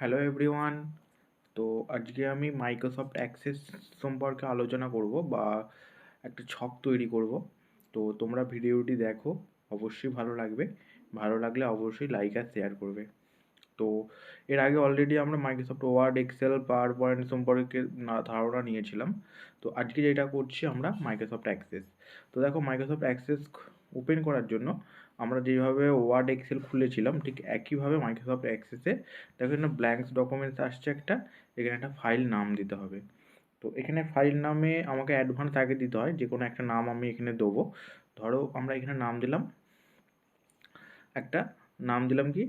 Hello everyone তো আজকে আমি মাইক্রোসফট অ্যাক্সেস সম্পর্কে আলোচনা করব বা একটা ছক তৈরি করব। তো তোমরা ভিডিওটি দেখো, অবশ্যই ভালো লাগবে। ভালো লাগলে অবশ্যই লাইক আর শেয়ার করবে। তো এর আগে অলরেডি আমরা Microsoft Word Excel power point সম্পর্কে ধারণা নিয়েছিলাম। তো আজকে যেটা করছি আমরা মাইক্রোসফট অ্যাক্সেস তো দেখো মাইক্রোসফট অ্যাক্সেস ওপেন করার জন্য আমরা যেভাবে ওয়ার্ড এক্সেল খুলেছিলাম, ঠিক একইভাবে মাইক্রোসফট অ্যাক্সেসে দেখো এখানে ব্ল্যাঙ্কস ডকুমেন্টস আসছে একটা, এখানে একটা ফাইল নাম দিতে হবে। তো এখানে ফাইল নামে আমাকে অ্যাডভান্স আগে দিতে হয়, যে কোনো একটা নাম আমি এখানে দেবো। ধরো আমরা এখানে নাম দিলাম, একটা নাম দিলাম কি?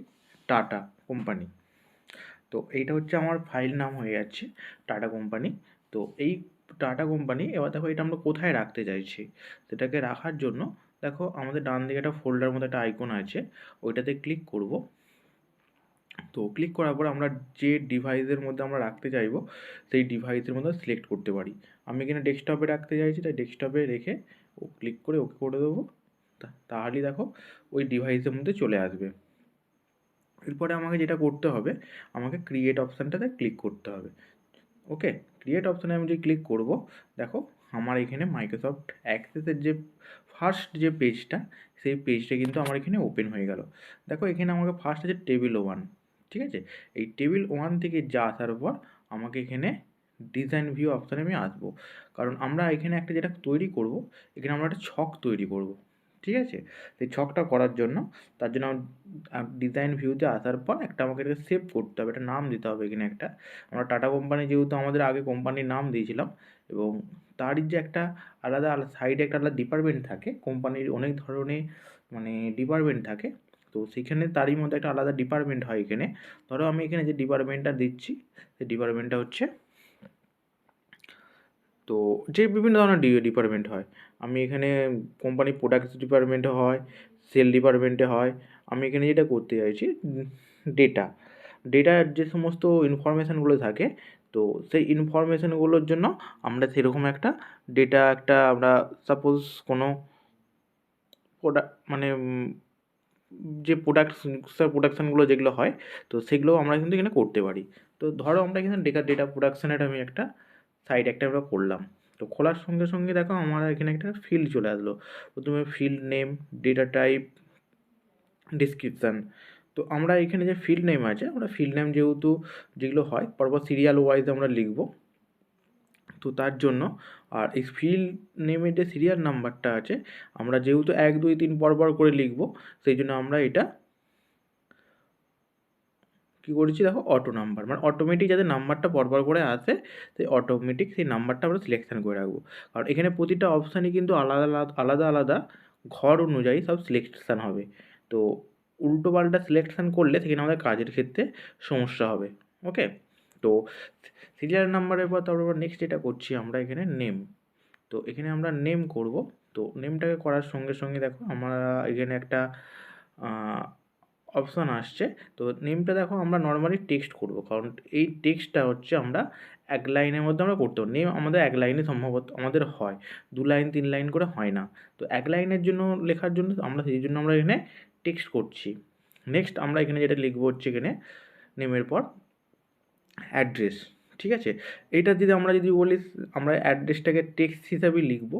টাটা কোম্পানি তো এইটা হচ্ছে আমার ফাইল নাম হয়ে যাচ্ছে টাটা কোম্পানি তো এই টাটা কোম্পানি এবার দেখো এটা আমরা কোথায় রাখতে চাইছি? সেটাকে রাখার জন্য দেখো আমাদের ডান দিকে একটা ফোল্ডার মতো একটা আইকন আছে, ওইটাতে ক্লিক করব। তো ক্লিক করার পর আমরা যে ডিভাইসের মধ্যে আমরা রাখতে চাইব, সেই ডিভাইসের মধ্যে সিলেক্ট করতে পারি। আমি এখানে ডেস্কটপে রাখতে চাইছি, তাই ডেস্কটপে রেখে ও ক্লিক করে ওকে করে দেবো। তাহলেই দেখো ওই ডিভাইসের মধ্যে চলে আসবে। এরপরে আমাকে যেটা করতে হবে, আমাকে ক্রিয়েট অপশানটাতে ক্লিক করতে হবে। ওকে ক্রিয়েট অপশানে আমি যে ক্লিক করব, দেখো আমার এখানে মাইক্রোসফট অ্যাক্সেসের যে ফার্স্ট যে পেজটা সেই পেজটা কিন্তু আমার এখানে ওপেন হয়ে গেল। দেখো, এখানে আমাকে ফার্স্ট আছে টেবিল ওয়ান ঠিক আছে? এই টেবিল ওয়ান থেকে যা আসার পর আমাকে এখানে ডিজাইন ভিউ অপশানে আমি আসব। কারণ আমরা এখানে একটা যেটা তৈরি করব, এখানে আমরা একটা ছক তৈরি করব, ঠিক আছে? সেই ছকটা করার জন্য, তার জন্য ডিজাইন ভিউতে আসার পর একটা আমাকে এটাকে সেভ করতে হবে, একটা নাম দিতে হবে এখানে একটা। আমরা টাটা কোম্পানি যেহেতু আমাদের আগে কোম্পানির নাম দিয়েছিলাম এবং তারই যে একটা আলাদা সাইডে একটা আলাদা ডিপার্টমেন্ট থাকে কোম্পানির অনেক ধরনের মানে ডিপার্টমেন্ট থাকে, তো সেখানে তারই মধ্যে একটা আলাদা ডিপার্টমেন্ট হয় এখানে। ধরো আমি এখানে যে ডিপার্টমেন্টটা দিচ্ছি, সেই ডিপার্টমেন্টটা হচ্ছে, তো যে বিভিন্ন ধরনের ডিপার্টমেন্ট হয়। আমি এখানে কোম্পানি প্রোডাক্টস ডিপার্টমেন্টে হয় সেল ডিপার্টমেন্টে হয়, আমি এখানে যেটা করতে চাইছি ডেটা ডেটার যে সমস্ত ইনফরমেশানগুলো থাকে তো সেই ইনফরমেশানগুলোর জন্য আমরা সেরকম একটা ডেটা একটা আমরা সাপোজ কোনো প্রোডাক্ট মানে যে প্রোডাক্টস প্রোডাকশানগুলো যেগুলো হয়, তো সেগুলো আমরা কিন্তু এখানে করতে পারি। তো ধরো আমরা এখানে ডেটা ডেটা প্রোডাকশানের আমি একটা সাইড একটা আমরা করলাম। তো খোলার সঙ্গে সঙ্গে দেখো আমার এখানে একটা ফিল্ড চলে আসলো। প্রথমে field name data type description তো আমরা এখানে যে ফিল্ড নেম আছে, আমরা ফিল্ড নেম যেহেতু যেগুলো হয়, পরপর সিরিয়াল ওয়াইজ আমরা লিখব। তো তার জন্য, আর এই ফিল্ড নেমের যে সিরিয়াল নাম্বারটা আছে, আমরা যেহেতু এক, দুই, তিন পরপর করে লিখব, সেই জন্য আমরা এটা কী করেছি দেখো? অটো নাম্বার মানে অটোমেটিক যাতে নাম্বারটা পরপর করে আসে, সেই অটোমেটিক সেই নাম্বারটা আমরা সিলেকশান করে রাখব। কারণ এখানে প্রতিটা অপশানই কিন্তু আলাদা আলাদা আলাদা আলাদা ঘর অনুযায়ী সব সিলেকশান হবে। তো উল্টো পাল্টা সিলেকশান করলে সেখানে আমাদের কাজের ক্ষেত্রে সমস্যা হবে ওকে তো সিরিয়াল নাম্বারের পর তারপর নেক্সট যেটা করছি আমরা এখানে নেম তো এখানে আমরা নেম করব, তো নেমটাকে করার সঙ্গে সঙ্গে দেখো আমরা এখানে একটা অপশান আসছে, তো নেমটা দেখো আমরা নর্মালি টেক্সট করব, কারণ এই টেক্সটটা হচ্ছে আমরা এক লাইনের মধ্যে আমরা করতে নেম আমাদের এক লাইনে সম্ভবত আমাদের হয়, দু লাইন তিন লাইন করে হয় না, তো এক লাইনের জন্য লেখার জন্য আমরা সেই জন্য আমরা এখানে টেক্সট করছি। নেক্সট আমরা এখানে যেটা লিখব হচ্ছে এখানে নেমের পর অ্যাড্রেস ঠিক আছে? এটা যদি আমরা যদি বলি, আমরা অ্যাড্রেসটাকে টেক্সট হিসাবে লিখব,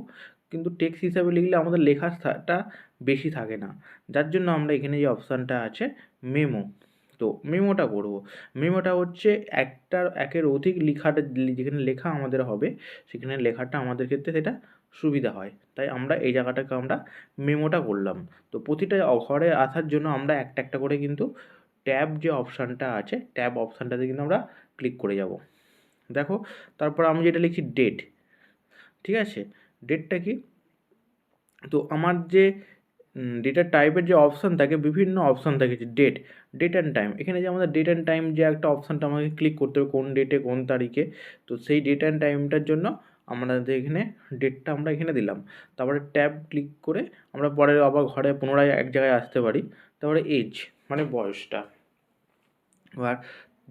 কিন্তু টেক্সট হিসাবে লিখলে আমাদের লেখাটা বেশি থাকে না। যার জন্য আমরা এখানে যে অপশানটা আছে মেমো তো মেমোটা করব। মেমোটা হচ্ছে একটার, একের অধিক লেখাটা যেখানে লেখা আমাদের হবে, সেখানে লেখাটা আমাদের ক্ষেত্রে সেটা সুবিধা হয়। তাই আমরা এই জায়গাটাকে আমরা মেমোটা করলাম। তো প্রতিটা ঘরে আসার জন্য আমরা একটা একটা করে কিন্তু ট্যাব যে অপশানটা আছে, ট্যাব অপশানটাতে কিন্তু আমরা ক্লিক করে যাব। দেখো, তারপর আমি যেটা লিখি ডেট, ঠিক আছে? ডেটটা কি? তো আমার যে ডেটা টাইপের যে অপশান থাকে, বিভিন্ন অপশান থাকে যে ডেট ডেট অ্যান্ড টাইম। এখানে যে আমাদের ডেট অ্যান্ড টাইম যে একটা অপশানটা আমাকে ক্লিক করতে হবে, কোন ডেটে কোন তারিখে, তো সেই ডেট অ্যান্ড টাইমটার জন্য আমাদের এখানে ডেটটা আমরা এখানে দিলাম, তারপরে ট্যাব ক্লিক করে আমরা পরে আবার ঘরে পুনরায় এক জায়গায় আসতে পারি, তারপরে এজ মানে বয়সটা। এবার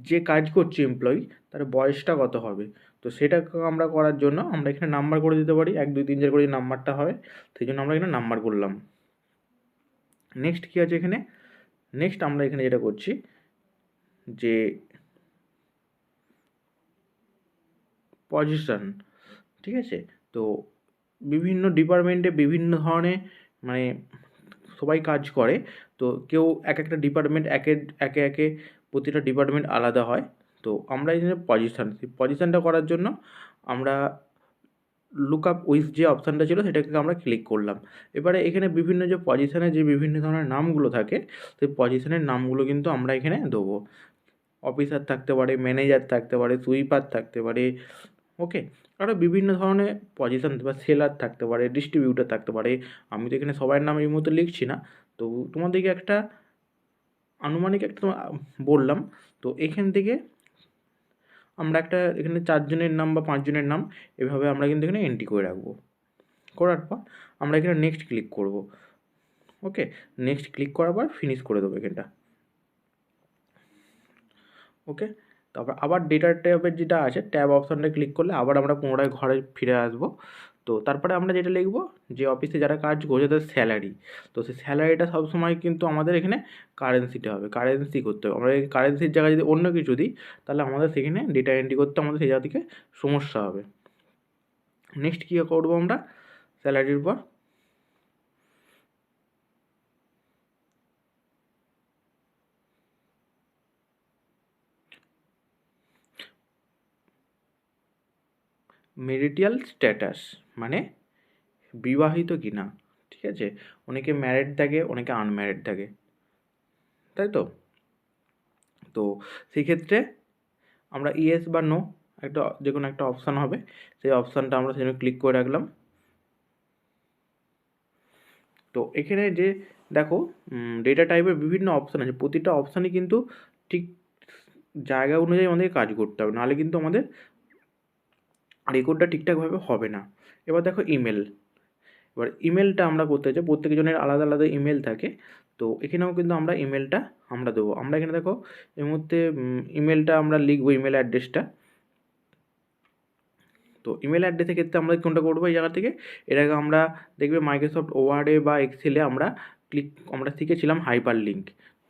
যে কাজ করছে এমপ্লয়ি তার বয়সটা কত হবে? তো সেটা আমরা করার জন্য আমরা এখানে নাম্বার করে দিতে পারি, এক, দুই, তিন, চার করে নাম্বারটা হয়, সেই জন্য আমরা এখানে নাম্বার করলাম। নেক্সট কী আছে এখানে? নেক্সট আমরা এখানে যেটা করছি, যে পজিশন ঠিক আছে? তো বিভিন্ন ডিপার্টমেন্টে বিভিন্ন ধরনের মানে সবাই কাজ করে। তো কেউ এক একটা ডিপার্টমেন্ট একে একে একে প্রতিটা ডিপার্টমেন্ট আলাদা হয়। তো আমরা এই পজিশন পজিশনটা করার জন্য আমরা লুক আপ উইথ যে অপশানটা ছিল সেটাকে আমরা ক্লিক করলাম। এবারে এখানে বিভিন্ন যে পজিশানে যে বিভিন্ন ধরনের নামগুলো থাকে, সেই পজিশানের নামগুলো কিন্তু আমরা এখানে দেবো। অফিসার থাকতে পারে ম্যানেজার থাকতে পারে সুইপার থাকতে পারে ওকে আরও বিভিন্ন ধরনের পজিশন বা সেলার থাকতে পারে ডিস্ট্রিবিউটার থাকতে পারে। আমি তো এখানে সবার নাম এই মুহূর্তে লিখছি না। তো তোমাদেরকে একটা আনুমানিক একটা বললাম। তো এখান থেকে আমরা একটা এখানে চারজনের নাম বা পাঁচজনের নাম, এভাবে আমরা কিন্তু এখানে এন্ট্রি করে রাখব। করার পর আমরা এখানে নেক্সট ক্লিক করব। ওকে নেক্সট ক্লিক করার পর ফিনিশ করে দেবো এখানটা। ওকে তারপর আবার ডেটা ট্যাবের যেটা আছে ট্যাব অপশানটা ক্লিক করলে আবার আমরা পুনরায় ঘরে ফিরে আসব। তো তারপরে আমরা যেটা লিখব, যে অফিসে যারা কাজ করছে তাদের স্যালারি তো সেই স্যালারিটা সবসময় কিন্তু আমাদের এখানে কারেন্সিতে হবে কারেন্সি করতে হবে। আমরা কারেন্সির জায়গায় যদি অন্য কিছু দিই, তাহলে আমাদের সেখানে ডেটা এন্ট্রি করতে আমাদের সেই জায়গা থেকে সমস্যা হবে। নেক্সট কী করব আমরা? স্যালারির পর মেরিটিয়াল স্ট্যাটাস মানে বিবাহিত কি না ঠিক আছে? অনেকে ম্যারিড থাকে, অনেকে আনম্যারিড থাকে, তাই তো? তো সেক্ষেত্রে আমরা ইয়েস বা নো, একটা যে কোনো একটা অপশান হবে, সেই অপশানটা আমরা সেখানে ক্লিক করে রাখলাম। তো এখানে যে, দেখো ডেটা টাইপের বিভিন্ন অপশান আছে, প্রতিটা অপশানই কিন্তু ঠিক জায়গা অনুযায়ী আমাদেরকে কাজ করতে হবে, নাহলে কিন্তু আমাদের রেকর্ডটা ঠিকঠাকভাবে হবে না। এবার দেখো ইমেল এবার ইমেলটা আমরা করতে চাই প্রত্যেকজনের আলাদা আলাদা ইমেল থাকে। তো এখানেও কিন্তু আমরা ইমেলটা আমরা দেবো। আমরা এখানে দেখো এর মধ্যে ইমেলটা আমরা লিখব ইমেল অ্যাড্রেসটা তো ইমেল অ্যাড্রেসের ক্ষেত্রে আমরা কোনটা করব? এই জায়গা থেকে এর আগে আমরা দেখবে মাইক্রোসফট ওয়ার্ডে বা এক্সেলে আমরা ক্লিক আমরা শিখেছিলাম হাইপার লিঙ্ক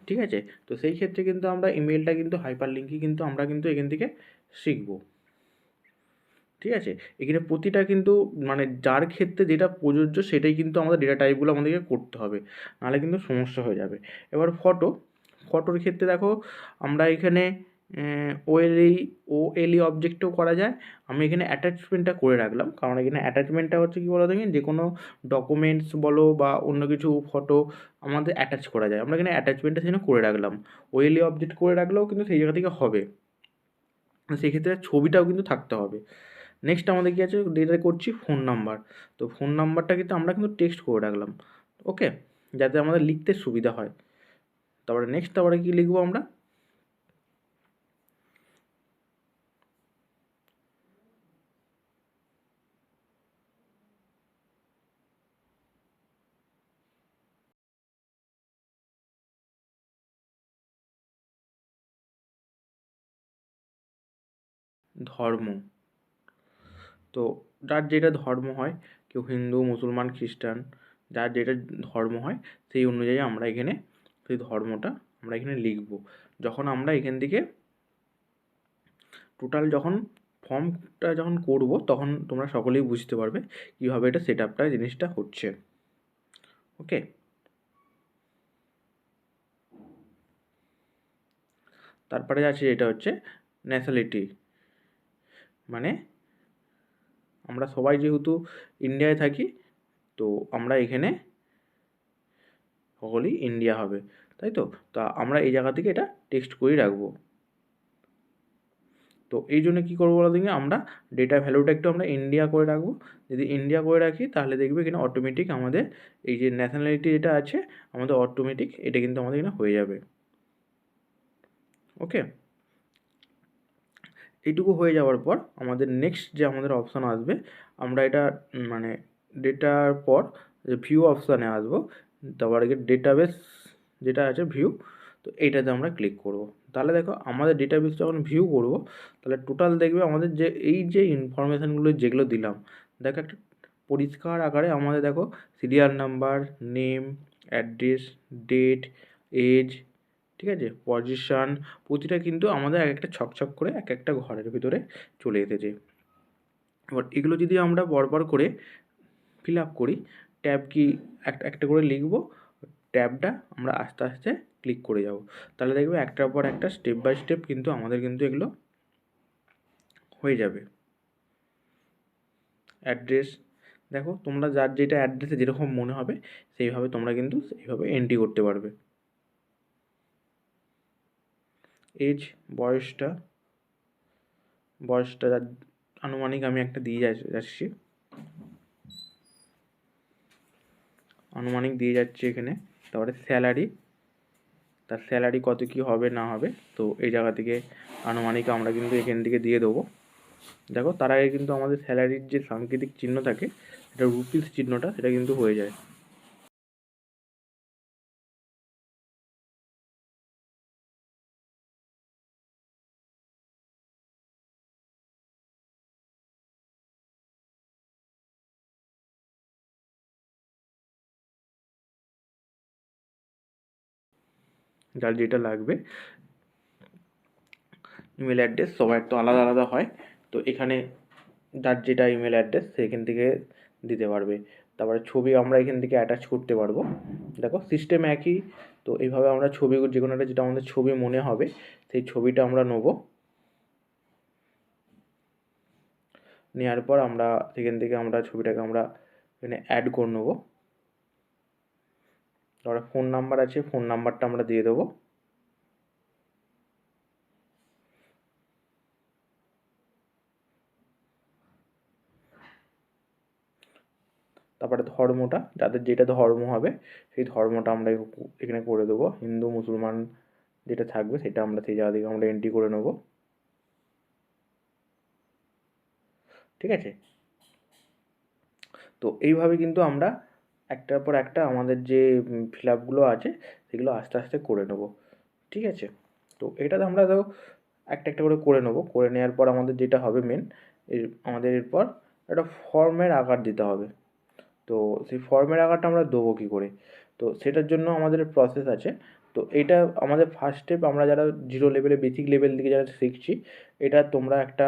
ঠিক আছে? তো সেই ক্ষেত্রে কিন্তু আমরা ইমেলটা কিন্তু হাইপার লিঙ্কই কিন্তু আমরা কিন্তু এখান থেকে শিখব। ঠিক আছে? এখানে প্রতিটা কিন্তু মানে যার ক্ষেত্রে যেটা প্রযোজ্য সেটাই কিন্তু আমাদের ডেটা টাইপগুলো আমাদেরকে করতে হবে। নাহলে কিন্তু সমস্যা হয়ে যাবে। এবার ফটো ফটোর ক্ষেত্রে দেখো, আমরা এখানে ওএলই ও এলই অবজেক্টও করা যায়। আমি এখানে অ্যাটাচমেন্টটা করে রাখলাম। কারণ এখানে অ্যাটাচমেন্টটা হচ্ছে কী বলো দেখেন যে কোনো ডকুমেন্টস বলো বা অন্য কিছু ফটো আমাদের অ্যাটাচ করা যায়। আমরা এখানে অ্যাটাচমেন্টটা সেখানে করে রাখলাম। ওএলই অবজেক্ট করে রাখলেও কিন্তু সেই জায়গা থেকে হবে। সেক্ষেত্রে ছবিটাও কিন্তু থাকতে হবে। নেক্সট আমাদের কী আছে? ডেটা করছি ফোন নাম্বার তো ফোন নাম্বারটা কিন্তু আমরা কিন্তু টেক্সট করে রাখলাম। ওকে যাতে আমাদের লিখতে সুবিধা হয়। তারপরে নেক্সট তারপরে কী লিখব আমরা? ধর্ম। তো যার যেটা ধর্ম হয়, কেউ হিন্দু, মুসলমান, খ্রিস্টান, যার যেটা ধর্ম হয়, সেই অনুযায়ী আমরা এখানে সেই ধর্মটা আমরা এখানে লিখব। যখন আমরা এখান থেকে টোটাল যখন ফর্মটা যখন করব, তখন তোমরা সকলেই বুঝতে পারবে কীভাবে এটা সেট আপটা জিনিসটা হচ্ছে। ওকে তারপরে আছে, এটা হচ্ছে ন্যাশনালিটি মানে আমরা সবাই যেহেতু ইন্ডিয়ায় থাকি, তো আমরা এখানে সকলেই ইন্ডিয়া হবে, তাই তো? তা আমরা এই জায়গা থেকে এটা টেক্সট করেই রাখব। তো এই জন্য কী করব বলো দেখি? আমরা ডেটা ভ্যালুটা একটু আমরা ইন্ডিয়া করে রাখব। যদি ইন্ডিয়া করে রাখি, তাহলে দেখবে এখানে অটোমেটিক আমাদের এই যে ন্যাশনালিটি যেটা আছে, আমাদের অটোমেটিক এটা কিন্তু আমাদের এখানে হয়ে যাবে। ওকে এইটুকু হয়ে যাওয়ার পর আমাদের নেক্সট যে আমাদের অপশান আসবে, আমরা এটা মানে ডেটার পর যে ভিউ অপশানে আসব, তারপর আগে ডেটাবেস যেটা আছে ভিউ তো এইটাতে আমরা ক্লিক করব। তাহলে দেখো আমাদের ডেটাবেস যখন ভিউ করব, তাহলে টোটাল দেখবে আমাদের যে, এই যে ইনফরমেশানগুলো যেগুলো দিলাম, দেখো একটা পরিষ্কার আকারে আমাদের দেখো serial number name address date age ঠিক আছে? পজিশান প্রতিটা কিন্তু আমাদের এক একটা ছক ছক করে এক একটা ঘরের ভিতরে চলে এসেছে এবার এগুলো যদি আমরা পরপর করে ফিল আপ করি ট্যাব কি একটা একটা করে লিখব ট্যাবটা আমরা আস্তে আস্তে ক্লিক করে যাব। তাহলে দেখবে একটার পর একটা স্টেপ বাই স্টেপ কিন্তু আমাদের কিন্তু এগুলো হয়ে যাবে। অ্যাড্রেস দেখো তোমরা যার যেটা অ্যাড্রেসে যেরকম মনে হবে, সেইভাবে তোমরা কিন্তু সেইভাবে এন্ট্রি করতে পারবে। এজ বয়সটা বয়সটা আনুমানিক আমি একটা দিয়ে যাচ্ছি আনুমানিক দিয়ে যাচ্ছি এখানে। তারপরে স্যালারি তার স্যালারি কত কী হবে, না হবে, তো এই জায়গা থেকে আনুমানিক আমরা কিন্তু এখান থেকে দিয়ে দেবো। দেখো, তার আগে কিন্তু আমাদের স্যালারির যে সাংকেতিক চিহ্ন থাকে সেটা রুপিস চিহ্নটা, সেটা কিন্তু হয়ে যায়। যার যেটা লাগবে। ইমেল অ্যাড্রেস সবার তো আলাদা আলাদা হয়। তো এখানে যার যেটা ইমেল অ্যাড্রেস সেখান থেকে দিতে পারবে। তারপরে ছবি আমরা এখান থেকে অ্যাটাচ করতে পারব। দেখো সিস্টেম একই। তো এইভাবে আমরা ছবি যে কোনো একটা যেটা আমাদের ছবি মনে হবে, সেই ছবিটা আমরা নেব। নেওয়ার পর আমরা সেখান থেকে আমরা ছবিটাকে আমরা এখানে অ্যাড করে নেব। তারপরে ফোন নাম্বার আছে ফোন নাম্বারটা আমরা দিয়ে দেবো। তারপরে ধর্মটা, যাদের যেটা ধর্ম হবে, সেই ধর্মটা আমরা এখানে করে দেবো। হিন্দু, মুসলমান যেটা থাকবে, সেটা আমরা সেই জায়গা থেকে আমরা এন্ট্রি করে নেব। ঠিক আছে? তো এইভাবে কিন্তু আমরা একটার পর একটা আমাদের যে ফিল আপগুলো আছে, সেগুলো আস্তে আস্তে করে নেব। ঠিক আছে? তো এটাতে আমরা তো একটা একটা করে করে নেব। করে নেওয়ার পর আমাদের যেটা হবে মেন এর, আমাদের এরপর একটা ফর্মের আকার দিতে হবে। তো সেই ফর্মের আকারটা আমরা দেবো কী করে? তো সেটার জন্য আমাদের প্রসেস আছে। তো এটা আমাদের ফার্স্ট স্টেপ আমরা যারা জিরো লেভেলে বেসিক লেভেল থেকে যারা শিখছি, এটা তোমরা একটা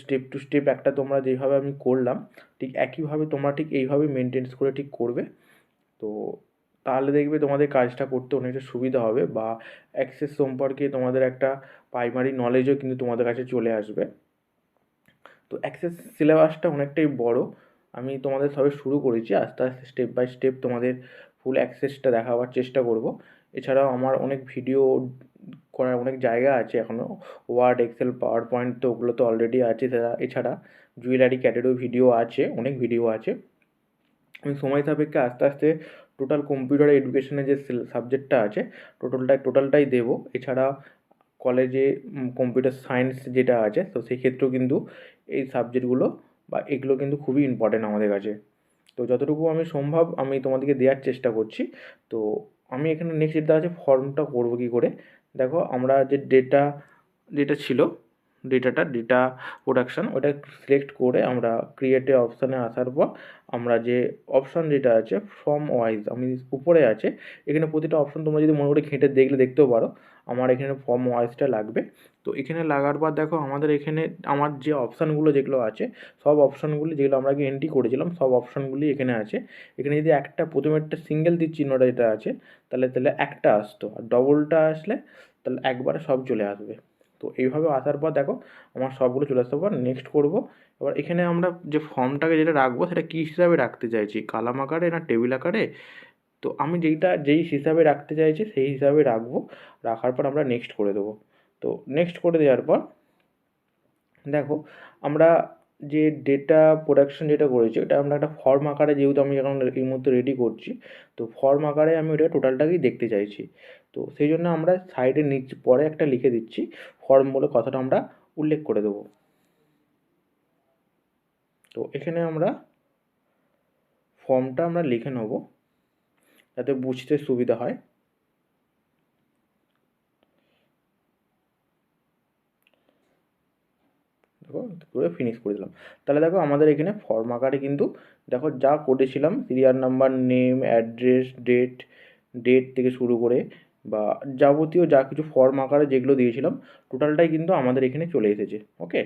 স্টেপ টু স্টেপ একটা তোমরা যেভাবে আমি করলাম, ঠিক একইভাবে তোমরা ঠিক এইভাবেই মেনটেন্স করে ঠিক করবে। তো তাহলে দেখবে তোমাদের কাজটা করতে অনেকটা সুবিধা হবে বা অ্যাক্সেস সম্পর্কে তোমাদের একটা প্রাইমারি নলেজও কিন্তু তোমাদের কাছে চলে আসবে। তো অ্যাক্সেস সিলেবাসটা অনেকটাই বড়। আমি তোমাদের সবে শুরু করেছি, আস্তে আস্তে স্টেপ বাই স্টেপ তোমাদের ফুল অ্যাক্সেসটা দেখাবার চেষ্টা করব। এছাড়াও আমার অনেক ভিডিও করার অনেক জায়গা আছে। এখনও ওয়ার্ড এক্সেল পাওয়ার পয়েন্ট তো ওগুলো তো অলরেডি আছে এছাড়া জুয়েলারি ক্যাটেরও ভিডিও আছে, অনেক ভিডিও আছে। আমি সময় সাপেক্ষে আস্তে আস্তে টোটাল কম্পিউটার এডুকেশনের যে সাবজেক্টটা আছে টোটালটাই টোটালটাই দেবো। এছাড়া কলেজে কম্পিউটার সায়েন্স যেটা আছে, তো সেক্ষেত্রেও কিন্তু এই সাবজেক্টগুলো বা এগুলো কিন্তু খুবই ইম্পর্টেন্ট আমাদের কাছে। তো যতটুকু আমি সম্ভব আমি তোমাদেরকে দেওয়ার চেষ্টা করছি। তো আমি এখানে নেক্সট যেটা আছে ফর্মটা করব কী করে? দেখো আমরা যে ডেটা যেটা ছিল ডেটাটা ডেটা প্রোডাকশান ওটা সিলেক্ট করে আমরা ক্রিয়েটে অপশানে আসার পর আমরা যে অপশান যেটা আছে ফর্ম ওয়াইজ আমি উপরে আছে, এখানে প্রতিটা অপশান তোমরা যদি মনে করে ঘেঁটে দেখলে দেখতেও পারো। আমার এখানে ফর্ম ওয়াইজটা লাগবে। তো এখানে লাগার পর দেখো আমাদের এখানে আমার যে অপশানগুলো যেগুলো আছে, সব অপশানগুলি যেগুলো আমরা আগে এন্ট্রি করেছিলাম, সব অপশানগুলি এখানে আছে। এখানে যদি একটা প্রথমে একটা সিঙ্গেল তীর চিহ্নটা যেটা আছে, তাহলে তাহলে একটা আসতো। আর ডবলটা আসলে তাহলে একবারে সব চলে আসবে। তো এইভাবে আসার পর দেখো আমার সবগুলো চলে আসার পর নেক্সট করব। এবার এখানে আমরা যে ফর্মটাকে যেটা রাখব, সেটা কী হিসাবে রাখতে চাইছি? কালাম আকারে না টেবিল আকারে? তো আমি যেইটা, যেই হিসাবে রাখতে চাইছি সেই হিসাবে রাখব। রাখার পর আমরা নেক্সট করে দেবো। তো নেক্সট করে দেওয়ার পর, দেখো, আমরা যে ডেটা প্রোডাকশন যেটা করেছি, ওটা আমরা একটা ফর্ম আকারে যেহেতু আমি এখন এই মুহূর্তে রেডি করছি, তো ফর্ম আকারে আমি ওটা টোটালটাকেই দেখতে চাইছি। তো সেই জন্য আমরা সাইডে নিচ পরে একটা লিখে দিচ্ছি ফর্ম বলে কথাটা আমরা উল্লেখ করে দেবো। তো এখানে আমরা ফর্মটা আমরা লিখে নেব। যাতে বুঝতে সুবিধা হয়। দেখো করে ফিনিশ করে দিলাম। তাহলে দেখো, আমাদের এখানে ফর্ম আকারে কিন্তু দেখো, যা করেছিলাম serial number name address date date থেকে শুরু করে বা যাবতীয় যা কিছু ফর্ম আকারে যেগুলো দিয়েছিলাম টোটালটাই কিন্তু আমাদের এখানে চলে এসেছে। ওকে